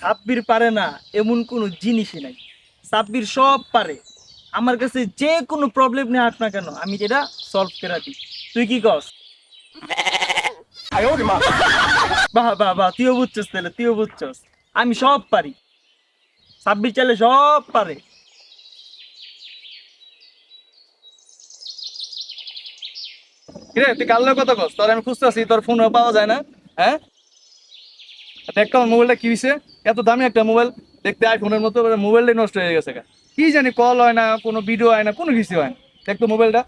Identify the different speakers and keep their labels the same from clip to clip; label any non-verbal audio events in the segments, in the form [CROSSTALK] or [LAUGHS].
Speaker 1: সাব্বির পারে না, এমন কোনো জিনিসই নাই। সাব্বির সব পারে। আমার কাছে যে কোনো প্রবলেম আস না কেন, আমি যেটা সলভ করে দিই। তুই কি কস? বাহ বাহ বাহ, তুইও বুঝছস তাহলে, তুইও বুঝছস। আমি সব পারি। সাব্বির চাইলে সব পারে।
Speaker 2: কিরে, তুই কাল কথা কস? তোর আমি খুঁজতেছি, তোর ফোন পাওয়া যায় না হ্যাঁ? দেখ আমার মোবাইলটা কি হয়েছে এত দামি একটা মোবাইল দেখতে আইফোনের মতো মোবাইলটাই নষ্ট হয়ে গেছে কি জানি কল হয় না কোনো ভিডিও হয় না কোনো কিছু হয় না। দেখ তো মোবাইলটা।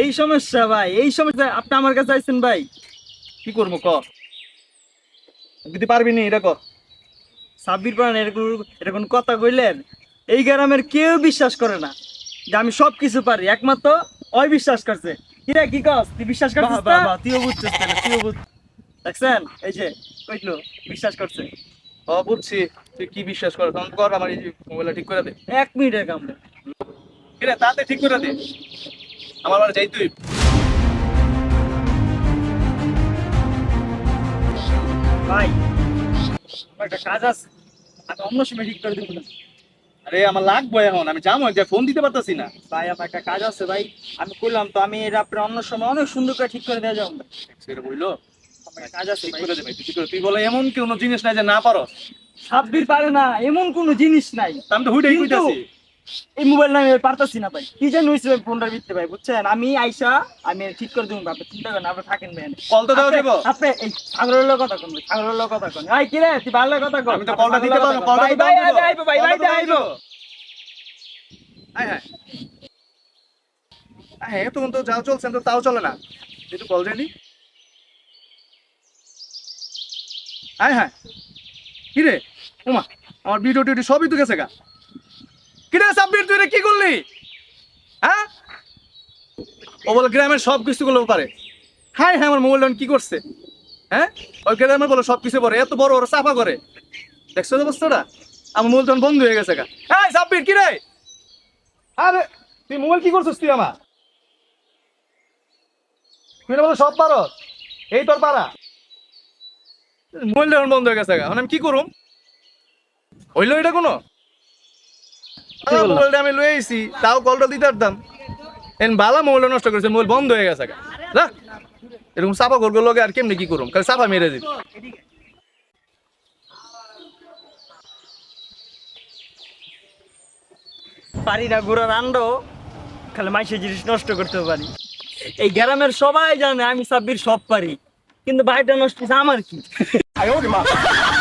Speaker 1: এই সমস্যা ভাই এই সমস্যা আপনি আমার কাছে আইছেন ভাই।
Speaker 2: কি করব ক? দিতে পারবি নি এটা কর
Speaker 1: সাব্বির পারেন এরকম এরকম কথা কইলেন এই গ্রামের কেউ বিশ্বাস করে না। যে আমি সব কিছু পারি একমাত্র ওই বিশ্বাস করছে। কিরে কি কস তুই বিশ্বাস করছিস না?
Speaker 2: বাহ,
Speaker 1: তুইও বুঝছিস তাহলে, তুইও বুঝ দেখছেন? এই যে কইলো বিশ্বাস করছে।
Speaker 2: ও বুঝছি। তুই কি বিশ্বাস কর? তখন কর আমার এই মোবাইলটা ঠিক করে দে।
Speaker 1: এক মিনিটের কাম না।
Speaker 2: কিরে তাতে ঠিক করে দে। আমার যাই তুই।
Speaker 1: ভাই একটা কাজ আছে। আমি অন্য সময় ঠিক করে দেবো না।
Speaker 2: আরে আমার লাগবে এখন আমি যাব একটা ফোন দিতে পারতাছি না।
Speaker 1: ভাই আমার একটা কাজ আছে ভাই আমি করলাম তো আমি আপনার অন্য সময় অনেক সুন্দর করে ঠিক করে দেওয়া যাব।
Speaker 2: সেটা বলল
Speaker 1: কাজ আছে
Speaker 2: ঠিক করে দেবে তুই ঠিক করে- তুই বলে এমন কোনো জিনিস নাই যে না পারো
Speaker 1: সাব্বির পারে না এমন কোনো জিনিস নাই।
Speaker 2: আমি তো হুইটাই কইতাছি।
Speaker 1: এই মোবাইল আমি পারতাছি না ভাই। কি জানি হয়েছে ফোনটা বিকতে ভাই বুঝছেন? আমি আইসা আমি ঠিক করে দেবো আপনি চিন্তা করেন আপনি থাকেন ভাই।
Speaker 2: কল তো
Speaker 1: আপনি-
Speaker 2: দিব।
Speaker 1: আপনি এই ছাগলের লোক কথা কোন ছাগলের লোক কথা কোন। এই কি রে তুই ভালো কথা কর
Speaker 2: আমি তো কলটা দিতে পারব কলটা
Speaker 1: ভাই ভাই আইবে ভাই ভাই আইবে
Speaker 2: হ্যাঁ হ্যাঁ। হ্যাঁ তখন তো যাও চলছেন তো তাও চলে না। একটু কল জানি হ্যাঁ হ্যাঁ। কি রে? ওমা আমার ভিডিও টিডিও সবই তো গেছে গা। কি রে সাব্বির, তুই কি করলি? হ্যাঁ? গ্রামের সব কিছু গুলো পারে। হ্যাঁ হ্যাঁ আমার মোবাইল কি করছে? হ্যাঁ? ওই গ্রামের বলে সব কিছু পারে, এত বড় বড় চাপা করে। দেখছ অবস্থাটা? আমার মোবাইল তখন বন্ধ হয়ে গেছে গা। হ্যাঁ সাব্বির, কি রে? আরে, তুই মোবাইল কি করছিস তুই আমার? তুই বলে, সব পারো? এই তোর পারা। মোবাইল যখন বন্ধ হয়ে গেছে গা। এখন আমি কি করুম? হইল এটা কোনো? মোবাইলটা আমি লয়ে আইছি তাও কলটা দিতে পারতাম এন বালা মোবাইলটা নষ্ট করেছে মোবাইল বন্ধ হয়ে গেছে যা। এরকম চাপা করব লগে আর কেমনি কি করুম? চাপা মেরে দিবি।
Speaker 1: পারি না ঘোরার আন্ড খালি মাইসের জিনিস নষ্ট করতে পারি। এই গ্রামের সবাই জানে আমি সাব্বির সব পারি কিন্তু ভাইটা নষ্ট হয়েছে আমার কি? [LAUGHS]